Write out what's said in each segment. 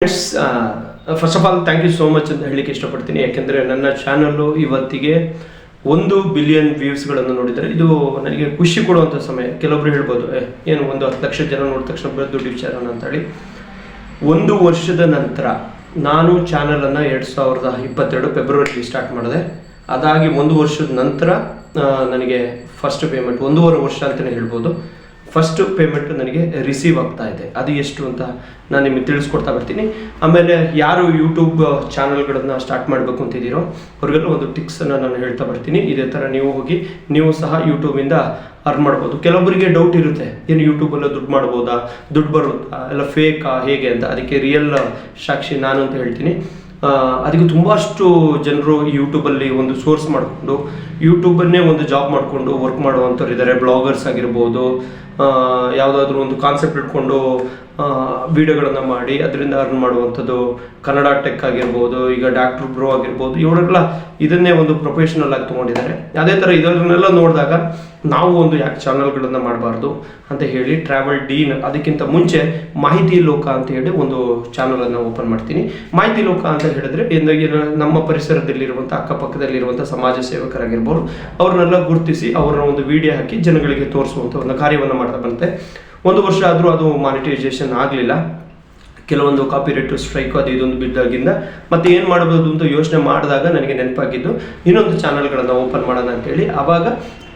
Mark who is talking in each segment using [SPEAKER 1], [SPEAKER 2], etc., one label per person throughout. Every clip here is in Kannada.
[SPEAKER 1] Friends first of all thank you so much ಅಂತ ಹೇಳಲಿಕ್ಕೆ ಇಷ್ಟಪಡ್ತೀನಿ. ಯಾಕೆಂದರೆ ನನ್ನ ಚಾನಲ್ಲು ಇವತ್ತಿಗೆ ಒಂದು ಬಿಲಿಯನ್ ವ್ಯೂಸ್ಗಳನ್ನು ನೋಡಿದರೆ ಇದು ನನಗೆ ಖುಷಿ ಕೊಡುವಂಥ ಸಮಯ. ಕೆಲವೊಬ್ರು ಹೇಳ್ಬೋದು "ಏ, ಏನು ಒಂದು ಹತ್ತು ಲಕ್ಷ ಜನ ನೋಡಿದ ತಕ್ಷಣ ಬರೋ ದುಡ್ಡು ವಿಚಾರನ ಅಂತೇಳಿ ಒಂದು ವರ್ಷದ ನಂತರ ನಾನು ಚಾನಲನ್ನು ಎರಡು ಸಾವಿರದ ಇಪ್ಪತ್ತೆರಡು ಫೆಬ್ರವರಿಗೆ ಸ್ಟಾರ್ಟ್ ಮಾಡಿದೆ. ಅದಾಗಿ ಒಂದು ವರ್ಷದ ನಂತರ ನನಗೆ ಫಸ್ಟ್ ಪೇಮೆಂಟ್ ಒಂದೂವರೆ ವರ್ಷ ಅಂತಲೇ ಹೇಳ್ಬೋದು. ಫಸ್ಟ್ ಪೇಮೆಂಟ್ ನನಗೆ ರಿಸೀವ್ ಆಗ್ತಾ ಇದೆ. ಅದು ಎಷ್ಟು ಅಂತ ನಾನು ನಿಮಗೆ ತಿಳಿಸ್ಕೊಡ್ತಾ ಬರ್ತೀನಿ. ಆಮೇಲೆ ಯಾರು ಯೂಟ್ಯೂಬ್ ಚಾನಲ್ಗಳನ್ನು ಸ್ಟಾರ್ಟ್ ಮಾಡಬೇಕು ಅಂತಿದ್ದೀರೋ ಅವ್ರಿಗೆಲ್ಲ ಒಂದು ಟಿಕ್ಸನ್ನು ನಾನು ಹೇಳ್ತಾ ಬರ್ತೀನಿ. ಇದೇ ಥರ ನೀವು ಹೋಗಿ, ನೀವು ಸಹ ಯೂಟ್ಯೂಬಿಂದ ಅರ್ನ್ ಮಾಡ್ಬೋದು. ಕೆಲವೊಬ್ಬರಿಗೆ ಡೌಟ್ ಇರುತ್ತೆ. ಏನು ಯೂಟ್ಯೂಬಲ್ಲೇ ದುಡ್ಡು ಮಾಡ್ಬೋದಾ? ದುಡ್ಡು ಬರುತ್ತಾ? ಎಲ್ಲ ಫೇಕಾ ಹೇಗೆ ಅಂತ? ಅದಕ್ಕೆ ರಿಯಲ್ ಸಾಕ್ಷಿ ನಾನು ಅಂತ ಹೇಳ್ತೀನಿ. ಅದಕ್ಕೆ ತುಂಬ ಅಷ್ಟು ಜನರು ಯೂಟ್ಯೂಬಲ್ಲಿ ಒಂದು ಸೋರ್ಸ್ ಮಾಡಿಕೊಂಡು ಯೂಟ್ಯೂಬನ್ನೇ ಒಂದು ಜಾಬ್ ಮಾಡಿಕೊಂಡು ವರ್ಕ್ ಮಾಡುವಂಥವ್ರು ಇದ್ದಾರೆ ಬ್ಲಾಗರ್ಸ್ ಆಗಿರ್ಬೋದು ಯಾವುದಾದ್ರೂ ಒಂದು ಕಾನ್ಸೆಪ್ಟ್ ಇಟ್ಕೊಂಡು ವಿಡಿಯೋಗಳನ್ನು ಮಾಡಿ ಅದರಿಂದ ಅರ್ನ್ ಮಾಡುವಂಥದ್ದು, ಕನ್ನಡ ಟೆಕ್ ಆಗಿರ್ಬೋದು, ಈಗ ಡಾಕ್ಟರ್ ಬ್ರೋ ಆಗಿರ್ಬೋದು ಇವರೆಲ್ಲ ಇದನ್ನೇ ಒಂದು ಪ್ರೊಫೆಷನಲ್ ಆಗಿ ತೊಗೊಂಡಿದ್ದಾರೆ. ಅದೇ ಥರ ಇದನ್ನೆಲ್ಲ ನೋಡಿದಾಗ ನಾವು ಒಂದು ಯಾಕೆ ಚಾನಲ್ಗಳನ್ನು ಮಾಡಬಾರ್ದು ಅಂತ ಹೇಳಿ ಟ್ರಾವೆಲ್ ಡೀನ್ ಅದಕ್ಕಿಂತ ಮುಂಚೆ ಮಾಹಿತಿ ಲೋಕ ಅಂತ ಹೇಳಿ ಒಂದು ಚಾನಲನ್ನು ಓಪನ್ ಮಾಡ್ತೀನಿ. ಮಾಹಿತಿ ಲೋಕ ಅಂತ ಹೇಳಿದ್ರೆ ನಮ್ಮ ಪರಿಸರದಲ್ಲಿರುವಂಥ ಅಕ್ಕಪಕ್ಕದಲ್ಲಿರುವಂಥ ಸಮಾಜ ಸೇವಕರಾಗಿರ್ಬೋದು, ಅವ್ರನ್ನೆಲ್ಲ ಗುರುತಿಸಿ ಅವರ ಒಂದು ವಿಡಿಯೋ ಹಾಕಿ ಜನಗಳಿಗೆ ತೋರಿಸುವಂಥ ಒಂದು ಕಾರ್ಯವನ್ನು ಮಾಡ್ತಾ ಬಂತೆ. ಒಂದು ವರ್ಷ ಆದರೂ ಅದು ಮಾನಿಟೈಸೇಷನ್ ಆಗಲಿಲ್ಲ. ಕೆಲವೊಂದು ಕಾಪಿರೈಟ್ ಸ್ಟ್ರೈಕ್ ಅದು ಇದೊಂದು ಬಿದ್ದಾಗಿಂದ. ಮತ್ತೆ ಏನು ಮಾಡ್ಬೋದು ಅಂತ ಯೋಚನೆ ಮಾಡಿದಾಗ ನನಗೆ ನೆನಪಾಗಿದ್ದು, ಇನ್ನೊಂದು ಚಾನಲ್ಗಳನ್ನು ಓಪನ್ ಮಾಡೋಣ ಅಂತೇಳಿ. ಆವಾಗ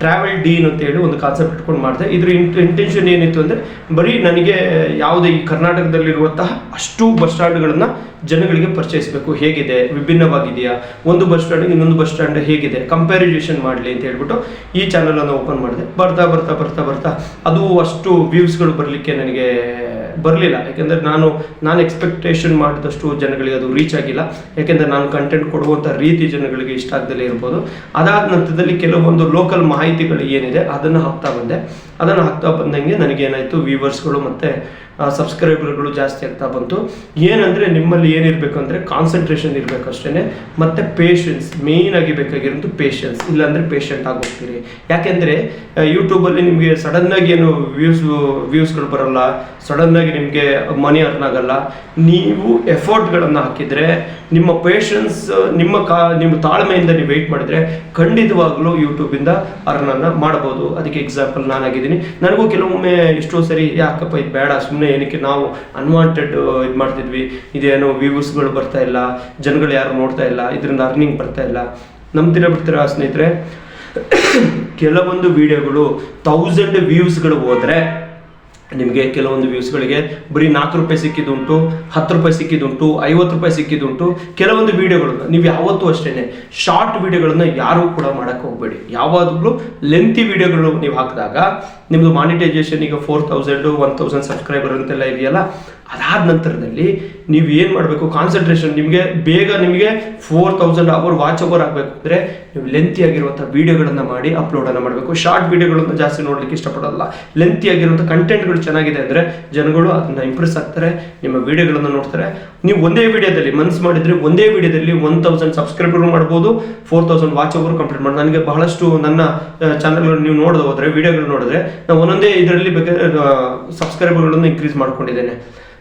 [SPEAKER 1] ಟ್ರಾವೆಲ್ ಡೀನ್ ಅಂತ ಹೇಳಿ ಒಂದು ಕಾನ್ಸೆಪ್ಟ್ ಇಟ್ಕೊಂಡು ಮಾಡಿದೆ. ಇದ್ರ ಇಂಟೆನ್ಷನ್ ಏನಿತ್ತು ಅಂದರೆ, ಬರೀ ನನಗೆ ಯಾವುದೇ ಈ ಕರ್ನಾಟಕದಲ್ಲಿರುವಂತಹ ಅಷ್ಟು ಬಸ್ ಸ್ಟ್ಯಾಂಡ್ಗಳನ್ನು ಜನಗಳಿಗೆ ಪರಿಚಯಿಸಬೇಕು. ಹೇಗಿದೆ? ವಿಭಿನ್ನವಾಗಿದೆಯಾ? ಒಂದು ಬಸ್ ಸ್ಟ್ಯಾಂಡ್ ಇನ್ನೊಂದು ಬಸ್ ಸ್ಟ್ಯಾಂಡ್ ಹೇಗಿದೆ? ಕಂಪ್ಯಾರಿಸೇಷನ್ ಮಾಡಲಿ ಅಂತ ಹೇಳ್ಬಿಟ್ಟು ಈ ಚಾನಲನ್ನು ಓಪನ್ ಮಾಡಿದೆ. ಬರ್ತಾ ಬರ್ತಾ ಬರ್ತಾ ಬರ್ತಾ, ಅದು ಅಷ್ಟು ವ್ಯೂಸ್ಗಳು ಬರಲಿಕ್ಕೆ ನನಗೆ ಬರಲಿಲ್ಲ. ಯಾಕೆಂದರೆ ನಾನು ನಾನು ಎಕ್ಸ್ಪೆಕ್ಟೇಷನ್ ಮಾಡಿದಷ್ಟು ಜನಗಳಿಗೆ ಅದು ರೀಚ್ ಆಗಿಲ್ಲ. ಯಾಕೆಂದರೆ ನಾನು ಕಂಟೆಂಟ್ ಕೊಡುವಂಥ ರೀತಿ ಜನಗಳಿಗೆ ಇಷ್ಟ ಆಗದಲ್ಲೇ ಇರ್ಬೋದು. ಅದಾದ ನಂತರದಲ್ಲಿ ಕೆಲವೊಂದು ಲೋಕಲ್ ಮಾಹಿತಿಗಳು ಏನಿದೆ, ಅದನ್ನು ಹಾಕ್ತಾ ಬಂದೆ. ಅದನ್ನು ಹಾಕ್ತಾ ಬಂದಂಗೆ ನನಗೇನಾಯಿತು ವ್ಯೂವರ್ಸ್ಗಳು ಮತ್ತು ಸಬ್ಸ್ಕ್ರೈಬರ್ಗಳು ಜಾಸ್ತಿ ಆಗ್ತಾ ಬಂತು. ಏನಂದರೆ ನಿಮ್ಮಲ್ಲಿ ಏನಿರಬೇಕು ಅಂದರೆ ಕಾನ್ಸಂಟ್ರೇಷನ್ ಇರಬೇಕು ಅಷ್ಟೇ ಮತ್ತು ಪೇಷನ್ಸ್ ಆಗಿ ಬೇಕಾಗಿರೋದು ಪೇಷನ್ಸ್ ಇಲ್ಲಾಂದರೆ ಪೇಷಂಟ್ ಆಗೋಗ್ತೀರಿ. ಯಾಕೆಂದರೆ ಯೂಟ್ಯೂಬಲ್ಲಿ ನಿಮಗೆ ಸಡನ್ನಾಗಿ ಏನು ವ್ಯೂಸ್ ವ್ಯೂಸ್ಗಳು ಬರೋಲ್ಲ ಸಡನ್ನಾಗಿ ನಿಮಗೆ ಮನಿ ಅರ್ನ್ ಆಗಲ್ಲ. ನೀವು ಎಫರ್ಟ್ಗಳನ್ನು ಹಾಕಿದರೆ, ನಿಮ್ಮ ಪೇಷನ್ಸ್ ನಿಮ್ಮ ಕಾ, ನಿಮ್ಮ ತಾಳ್ಮೆಯಿಂದ ನೀವು ವೆಯ್ಟ್ ಮಾಡಿದರೆ ಖಂಡಿತವಾಗ್ಲೂ ಯೂಟ್ಯೂಬಿಂದ ಅರ್ನನ್ನು ಮಾಡ್ಬೋದು ಅದಕ್ಕೆ ಎಕ್ಸಾಂಪಲ್ ನಾನಾಗಿದ್ದೀನಿ. ನನಗೂ ಕೆಲವೊಮ್ಮೆ ಎಷ್ಟೋ ಸರಿ, ಯಾಕಪ್ಪ ಇದು ಬೇಡ ಸುಮ್ಮನೆ ಏನಕ್ಕೆ ನಾವು ಅನ್ವಾಂಟೆಡ್ ಇದು ಮಾಡ್ತಿದ್ವಿ. ಇದೇನು ವ್ಯೂವ್ಸ್ಗಳು ಬರ್ತಾ ಇಲ್ಲ, ಜನಗಳು ಯಾರು ನೋಡ್ತಾ ಇಲ್ಲ, ಇದರಿಂದ ಅರ್ನಿಂಗ್ ಬರ್ತಾ ಇಲ್ಲ. ನಂಬ್ತೀರ ಬಿಡ್ತೀರಾ ಸ್ನೇಹಿತರೆ? ಕೆಲವೊಂದು ವಿಡಿಯೋಗಳು ತೌಸಂಡ್ ವ್ಯೂಸ್ಗಳು ಹೋದರೆ ನಿಮಗೆ ಕೆಲವೊಂದು ವ್ಯೂಸ್ಗಳಿಗೆ ಬರೀ ನಾಲ್ಕು ರೂಪಾಯಿ ಸಿಕ್ಕಿದ್ದುಂಟು, ಹತ್ತು ರೂಪಾಯಿ ಸಿಕ್ಕಿದ್ದುಂಟು, ಐವತ್ತು ರೂಪಾಯಿ ಸಿಕ್ಕಿದ್ದುಂಟು, ಕೆಲವೊಂದು ವೀಡಿಯೋಗಳನ್ನು ನೀವು ಯಾವತ್ತೂ ಅಷ್ಟೇ ಶಾರ್ಟ್ ವೀಡಿಯೋಗಳನ್ನ ಯಾರೂ ಕೂಡ ಮಾಡೋಕ್ಕೆ ಹೋಗಬೇಡಿ. ಯಾವಾಗಲೂ ಲೆಂತಿ ವೀಡಿಯೋಗಳು ನೀವು ಹಾಕಿದಾಗ ನಿಮ್ಮದು ಮಾನಿಟೈಸೇಷನ್ ಈಗ four thousand one thousand subscriber ಅಂತೆಲ್ಲ ಇದೆಯಲ್ಲ ಅದಾದ ನಂತರದಲ್ಲಿ ನೀವು ಏನು ಮಾಡಬೇಕು? ಕಾನ್ಸಂಟ್ರೇಷನ್ ನಿಮಗೆ ಬೇಗ ನಿಮಗೆ four thousand hour watch hour ಆಗಬೇಕು. ಅಂದರೆ ನೀವು ಲೆಂತಿ ಆಗಿರುವಂಥ ವೀಡಿಯೋಗಳನ್ನು ಮಾಡಿ ಅಪ್ಲೋಡನ್ನು ಮಾಡಬೇಕು. ಶಾರ್ಟ್ ವೀಡಿಯೋಗಳನ್ನು ಜಾಸ್ತಿ ನೋಡಲಿಕ್ಕೆ ಇಷ್ಟಪಡೋಲ್ಲ. ಲೆಂತಿ ಆಗಿರುವಂಥ ಕಂಟೆಂಟ್ಗಳು ಚೆನ್ನಾಗಿದೆ ಅಂದರೆ ಜನಗಳು ಅದನ್ನು ಇಂಪ್ರೆಸ್ ಆಗ್ತಾರೆ, ನಿಮ್ಮ ವೀಡಿಯೋಗಳನ್ನು ನೋಡ್ತಾರೆ. ನೀವು ಒಂದೇ ವೀಡಿಯೋದಲ್ಲಿ ಮನ್ಸು ಮಾಡಿದರೆ ಒಂದೇ ವೀಡಿಯೋದಲ್ಲಿ ಒನ್ ತೌಸಂಡ್ ಸಬ್ಸ್ಕ್ರೈಬರ್ ಮಾಡ್ಬೋದು four thousand watch hour complete ಮಾಡಿ ನನಗೆ ಬಹಳಷ್ಟು ನನ್ನ ಚಾನಲ್ಗಳು ನೀವು ನೋಡೋದು ಹೋದರೆ ವೀಡಿಯೋಗಳು ನೋಡಿದ್ರೆ ನಾನು ಒಂದೊಂದೇ ಇದರಲ್ಲಿ ಬೇಕಾದ್ರೆ ಸಬ್ಸ್ಕ್ರೈಬರ್ಗಳನ್ನು ಇನ್ಕ್ರೀಸ್ ಮಾಡ್ಕೊಂಡಿದ್ದೇನೆ.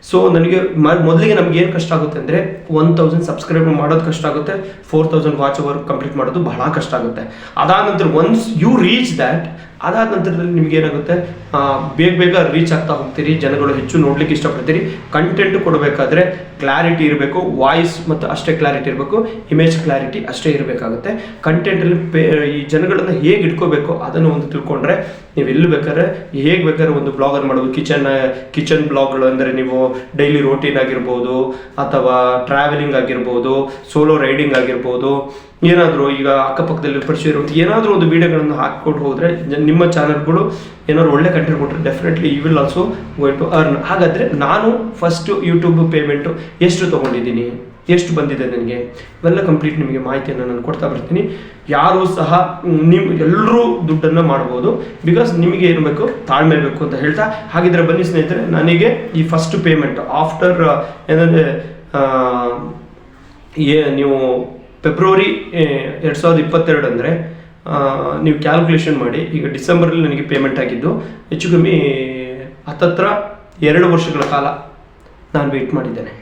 [SPEAKER 1] ಸೊ ನನಗೆ ಮೊದಲಿಗೆ ನಮ್ಗೆ ಏನು ಕಷ್ಟ ಆಗುತ್ತೆ ಅಂದರೆ ಒನ್ ತೌಸಂಡ್ ಸಬ್ಸ್ಕ್ರೈಬ್ ಮಾಡೋದು ಕಷ್ಟ ಆಗುತ್ತೆ four thousand watch hour complete ಮಾಡೋದು ಬಹಳ ಕಷ್ಟ ಆಗುತ್ತೆ. ಅದಾದ ನಂತರ ಒನ್ಸ್ ಯು ರೀಚ್ ದ್ಯಾಟ್ ಅದಾದ ನಂತರದಲ್ಲಿ ನಿಮ್ಗೆ ಏನಾಗುತ್ತೆ ಬೇಗ ಬೇಗ ರೀಚ್ ಆಗ್ತಾ ಹೋಗ್ತೀರಿ, ಜನಗಳು ಹೆಚ್ಚು ನೋಡ್ಲಿಕ್ಕೆ ಇಷ್ಟಪಡ್ತೀರಿ. ಕಂಟೆಂಟ್ ಕೊಡಬೇಕಾದ್ರೆ ಕ್ಲಾರಿಟಿ ಇರಬೇಕು ವಾಯ್ಸ್ ಮತ್ತು ಅಷ್ಟೇ ಕ್ಲಾರಿಟಿ ಇರಬೇಕು ಇಮೇಜ್ ಕ್ಲಾರಿಟಿ ಅಷ್ಟೇ ಇರಬೇಕಾಗುತ್ತೆ. ಕಂಟೆಂಟಲ್ಲಿ ಪೇ, ಈ ಜನಗಳನ್ನು ಹೇಗೆ ಇಟ್ಕೋಬೇಕು ಅದನ್ನು ಒಂದು ತಿಳ್ಕೊಂಡ್ರೆ ನೀವು ಎಲ್ಲಿ ಬೇಕಾದ್ರೆ, ಹೇಗೆ ಬೇಕಾದ್ರೆ ಒಂದು ಬ್ಲಾಗರ್ ಮಾಡೋದು ಕಿಚನ್ ಕಿಚನ್ ಬ್ಲಾಗ್ಗಳು ಅಂದರೆ ನೀವು ಡೈಲಿ ರೋಟೀನ್ ಆಗಿರ್ಬೋದು, ಅಥವಾ ಟ್ರಾವೆಲಿಂಗ್ ಆಗಿರ್ಬೋದು ಸೋಲೋ ರೈಡಿಂಗ್ ಆಗಿರ್ಬೋದು ಏನಾದರೂ ಈಗ ಅಕ್ಕಪಕ್ಕದಲ್ಲಿ ಪರಿಚಯ ಇರುವಂಥ ಏನಾದರೂ ಒಂದು ವಿಡಿಯೋಗಳನ್ನು ಹಾಕಿಕೊಂಡು ಹೋದರೆ ನಿಮ್ಮ ಚಾನಲ್ಗಳು ಏನಾದ್ರು ಒಳ್ಳೆ ಕಂಟೆಂಟ್ ಕೊಟ್ಟರೆ definitely you will also going to earn ಹಾಗಾದರೆ ನಾನು ಫಸ್ಟು ಯೂಟ್ಯೂಬ್ ಪೇಮೆಂಟು ಎಷ್ಟು ತೊಗೊಂಡಿದ್ದೀನಿ? ಎಷ್ಟು ಬಂದಿದೆ ನನಗೆ? ಇವೆಲ್ಲ ಕಂಪ್ಲೀಟ್ ನಿಮಗೆ ಮಾಹಿತಿಯನ್ನು ನಾನು ಕೊಡ್ತಾ ಬರ್ತೀನಿ. ಯಾರೂ ಸಹ ನಿಮ್ಮ ಎಲ್ಲರೂ ದುಡ್ಡನ್ನು ಮಾಡ್ಬೋದು. ಬಿಕಾಸ್ ನಿಮಗೆ ಏನು ಬೇಕು? ತಾಳ್ಮೆ ಬೇಕು ಅಂತ ಹೇಳ್ತಾ. ಹಾಗಿದ್ರೆ ಬನ್ನಿ ಸ್ನೇಹಿತರೆ, ನನಗೆ ಈ ಫಸ್ಟ್ ಪೇಮೆಂಟ್ ಆಫ್ಟರ್ ಏನಂದರೆ ಏ, ನೀವು ಫೆಬ್ರವರಿ ಎರಡು ಸಾವಿರದ ಇಪ್ಪತ್ತೆರಡು ಅಂದರೆ ನೀವು ಕ್ಯಾಲ್ಕುಲೇಷನ್ ಮಾಡಿ, ಈಗ ಡಿಸೆಂಬರಲ್ಲಿ ನನಗೆ ಪೇಮೆಂಟ್ ಆಗಿದ್ದು, ಹೆಚ್ಚು ಕಮ್ಮಿ, ಹತ್ತತ್ರ ಎರಡು ವರ್ಷಗಳ ಕಾಲ ನಾನು ವೆಯ್ಟ್ ಮಾಡಿದ್ದೇನೆ.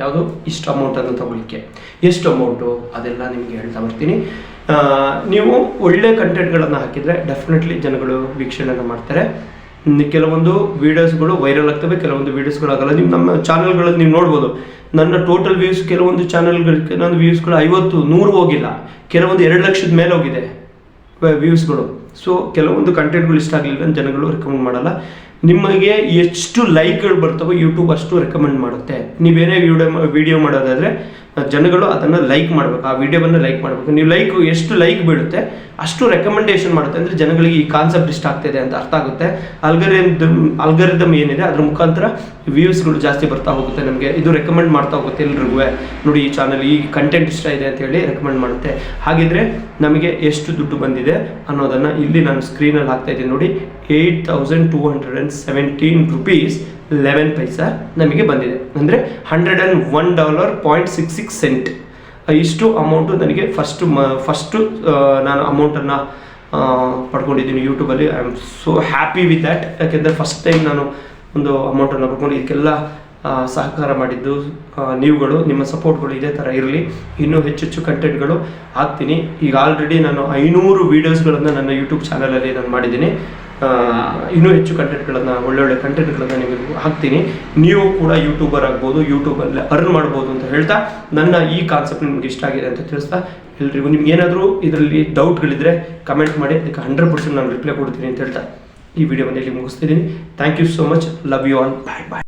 [SPEAKER 1] ಯಾವುದು? ಇಷ್ಟು ಅಮೌಂಟನ್ನು ತಗೊಳ್ಳಿಕ್ಕೆ. ಎಷ್ಟು ಅಮೌಂಟು ಅದೆಲ್ಲ ನಿಮಗೆ ಹೇಳ್ತಾ ಬರ್ತೀನಿ. ನೀವು ಒಳ್ಳೆ ಕಂಟೆಂಟ್ಗಳನ್ನು ಹಾಕಿದರೆ ಡೆಫಿನೆಟ್ಲಿ ಜನಗಳು ವೀಕ್ಷಣೆಯನ್ನು ಮಾಡ್ತಾರೆ. ಕೆಲವೊಂದು ವೀಡಿಯೋಸ್ಗಳು ವೈರಲ್ ಆಗ್ತವೆ, ಕೆಲವೊಂದು ವೀಡಿಯೋಸ್ಗಳಾಗಲ್ಲ ನೀವು ನಮ್ಮ ಚಾನಲ್ಗಳಲ್ಲಿ ನೀವು ನೋಡ್ಬೋದು. ನನ್ನ ಟೋಟಲ್ ವ್ಯೂಸ್ ಕೆಲವೊಂದು ಚಾನಲ್ಗಳು ಕೆಲವೊಂದು ವ್ಯೂಸ್ಗಳು ಐವತ್ತು, ನೂರು ಹೋಗಿಲ್ಲ. ಕೆಲವೊಂದು ಎರಡು ಲಕ್ಷದ ಮೇಲೆ ಹೋಗಿದೆ ವ್ಯೂಸ್ಗಳು ಸೊ ಕೆಲವೊಂದು ಕಂಟೆಂಟ್ಗಳು ಇಷ್ಟ ಆಗಲಿಲ್ಲ ಜನಗಳು ರೆಕಮೆಂಡ್ ಮಾಡಲ್ಲ. ನಿಮಗೆ ಎಷ್ಟು ಲೈಕ್ಗಳು ಬರ್ತವೋ ಯೂಟ್ಯೂಬ್ ಅಷ್ಟು ರೆಕಮೆಂಡ್ ಮಾಡುತ್ತೆ. ನೀವೇನೇ ವಿಡಿಯೋ ವಿಡಿಯೋ ಮಾಡೋದಾದರೆ ಜನಗಳು ಅದನ್ನು ಲೈಕ್ ಮಾಡಬೇಕು, ಆ ವಿಡಿಯೋವನ್ನು ಲೈಕ್ ಮಾಡಬೇಕು. ನೀವು ಲೈಕ್ ಎಷ್ಟು ಲೈಕ್ ಬೀಳುತ್ತೆ, ಅಷ್ಟು ರೆಕಮೆಂಡೇಶನ್ ಮಾಡುತ್ತೆ ಅಂದರೆ ಜನಗಳಿಗೆ ಈ ಕಾನ್ಸೆಪ್ಟ್ ಇಷ್ಟ ಆಗ್ತಿದೆ ಅಂತ ಅರ್ಥ ಆಗುತ್ತೆ. ಅಲ್ಗರಿದಮ್ ಅಲ್ಗರಿದಮ್ ಏನಿದೆ, ಅದ್ರ ಮುಖಾಂತರ ವ್ಯೂಸ್ಗಳು ಜಾಸ್ತಿ ಬರ್ತಾ ಹೋಗುತ್ತೆ ನಮಗೆ. ಇದು ರೆಕಮೆಂಡ್ ಮಾಡ್ತಾ ಹೋಗುತ್ತೆ ಎಲ್ರಿಗೂ. ನೋಡಿ ಈ ಚಾನಲ್ ಈ ಕಂಟೆಂಟ್ ಇಷ್ಟ ಇದೆ ಅಂತ ಹೇಳಿ ರೆಕಮೆಂಡ್ ಮಾಡುತ್ತೆ. ಹಾಗಿದ್ರೆ ನಮಗೆ ಎಷ್ಟು ದುಡ್ಡು ಬಂದಿದೆ ಅನ್ನೋದನ್ನು ಇಲ್ಲಿ ನಾನು ಸ್ಕ್ರೀನಲ್ಲಿ ಹಾಕ್ತಾ ಇದ್ದೀನಿ ನೋಡಿ eight thousand two hundred and seventeen rupees eleven paisa ನಮಗೆ ಬಂದಿದೆ. ಅಂದರೆ hundred and one dollar point six six cent ಇಷ್ಟು ಅಮೌಂಟು ನನಗೆ ಫಸ್ಟು ಮ ಫಸ್ಟು ನಾನು ಅಮೌಂಟನ್ನು ಪಡ್ಕೊಂಡಿದ್ದೀನಿ ಯೂಟ್ಯೂಬಲ್ಲಿ I am so happy with that ಯಾಕೆಂದರೆ ಫಸ್ಟ್ ಟೈಮ್ ನಾನು ಒಂದು ಅಮೌಂಟನ್ನು ಪಡ್ಕೊಂಡು ಇದಕ್ಕೆಲ್ಲ ಸಹಕಾರ ಮಾಡಿದ್ದು ನೀವುಗಳು, ನಿಮ್ಮ ಸಪೋರ್ಟ್ಗಳು ಇದೇ ಥರ ಇರಲಿ. ಇನ್ನೂ ಹೆಚ್ಚೆಚ್ಚು ಕಂಟೆಂಟ್ಗಳು ಹಾಕ್ತೀನಿ ಈಗ ಆಲ್ರೆಡಿ ನಾನು ಐನೂರು ವೀಡಿಯೋಸ್ಗಳನ್ನು ನನ್ನ ಯೂಟ್ಯೂಬ್ ಚಾನಲಲ್ಲಿ ನಾನು ಮಾಡಿದ್ದೀನಿ. ಇನ್ನೂ ಹೆಚ್ಚು ಕಂಟೆಂಟ್ಗಳನ್ನು ಒಳ್ಳೊಳ್ಳೆ ಕಂಟೆಂಟ್ಗಳನ್ನು ನಿಮಗೆ ಹಾಕ್ತೀನಿ. ನೀವು ಕೂಡ ಯೂಟ್ಯೂಬರ್ ಆಗ್ಬೋದು ಯೂಟ್ಯೂಬಲ್ಲಿ ಅರ್ನ್ ಮಾಡ್ಬೋದು ಅಂತ ಹೇಳ್ತಾ, ನನ್ನ ಈ ಕಾನ್ಸೆಪ್ಟ್ ನಿಮ್ಗೆ ಇಷ್ಟ ಆಗಿದೆ ಅಂತ ತಿಳಿಸ್ತಾ, ಎಲ್ರಿಗೂ ನಿಮ್ಗೆ ಏನಾದರೂ ಇದರಲ್ಲಿ ಡೌಟ್ಗಳಿದ್ರೆ ಕಮೆಂಟ್ ಮಾಡಿ, ಅದಕ್ಕೆ ಹಂಡ್ರೆಡ್ ಪರ್ಸೆಂಟ್ ನಾನು ರಿಪ್ಲೈ ಕೊಡ್ತೀನಿ ಅಂತ ಹೇಳ್ತಾ, ಈ ವಿಡಿಯೋವನ್ನು ಇಲ್ಲಿ ಮುಗಿಸ್ತಿದ್ದೀನಿ thank you so much love you all bye bye